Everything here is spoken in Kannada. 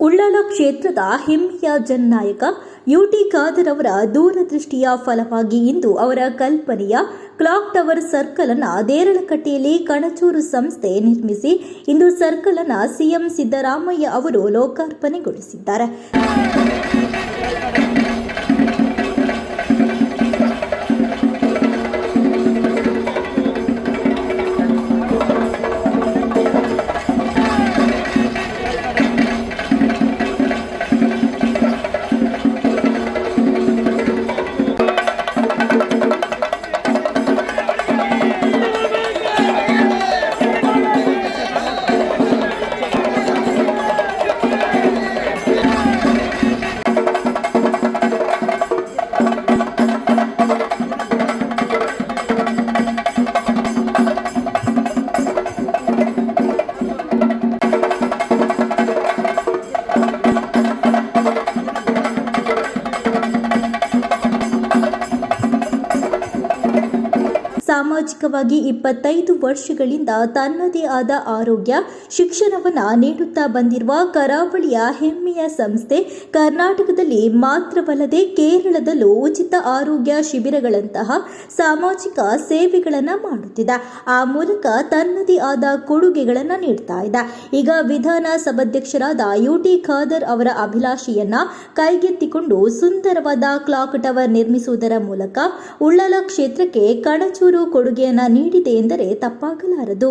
ಉಳ್ಳಾಲ ಕ್ಷೇತ್ರದ ಹೆಮ್ಮೆಯ ಜನನಾಯಕ ಯುಟಿ ಖಾದರ್ ಅವರ ದೂರದೃಷ್ಟಿಯ ಫಲವಾಗಿ ಇಂದು ಅವರ ಕಲ್ಪನೆಯ ಕ್ಲಾಕ್ ಟವರ್ ಸರ್ಕಲ್ ಅನ್ನ ದೇರಳಕಟ್ಟೆಯಲ್ಲಿ ಕಣಚೂರು ಸಂಸ್ಥೆ ನಿರ್ಮಿಸಿ ಇಂದು ಸರ್ಕಲ್ ಅನ್ನು ಸಿಎಂ ಸಿದ್ದರಾಮಯ್ಯ ಅವರು ಲೋಕಾರ್ಪಣೆಗೊಳಿಸಿದ್ದಾರೆ. ಸಾಮಾಜಿಕವಾಗಿ ಇಪ್ಪತ್ತೈದು ವರ್ಷಗಳಿಂದ ತನ್ನದೇ ಆದ ಆರೋಗ್ಯ, ಶಿಕ್ಷಣವನ್ನ ನೀಡುತ್ತಾ ಬಂದಿರುವ ಕರಾವಳಿಯ ಹೆಮ್ಮೆಯ ಸಂಸ್ಥೆ ಕರ್ನಾಟಕದಲ್ಲಿ ಮಾತ್ರವಲ್ಲದೆ ಕೇರಳದಲ್ಲೂ ಉಚಿತ ಆರೋಗ್ಯ ಶಿಬಿರಗಳಂತಹ ಸಾಮಾಜಿಕ ಸೇವೆಗಳನ್ನು ಮಾಡುತ್ತಿದೆ. ಆ ಮೂಲಕ ತನ್ನದೇ ಆದ ಕೊಡುಗೆಗಳನ್ನು ನೀಡ್ತಾ ಇದೆ. ಈಗ ವಿಧಾನಸಭಾಧ್ಯಕ್ಷರಾದ ಯುಟಿ ಖಾದರ್ ಅವರ ಅಭಿಲಾಷೆಯನ್ನ ಕೈಗೆತ್ತಿಕೊಂಡು ಸುಂದರವಾದ ಕ್ಲಾಕ್ ಟವರ್ ನಿರ್ಮಿಸುವುದರ ಮೂಲಕ ಉಳ್ಳಲ ಕ್ಷೇತ್ರಕ್ಕೆ ಕಣಚೂರು ಕೊಡುಗೆಯನ್ನ ನೀಡಿದೆ ಎಂದರೆ ತಪ್ಪಾಗಲಾರದು.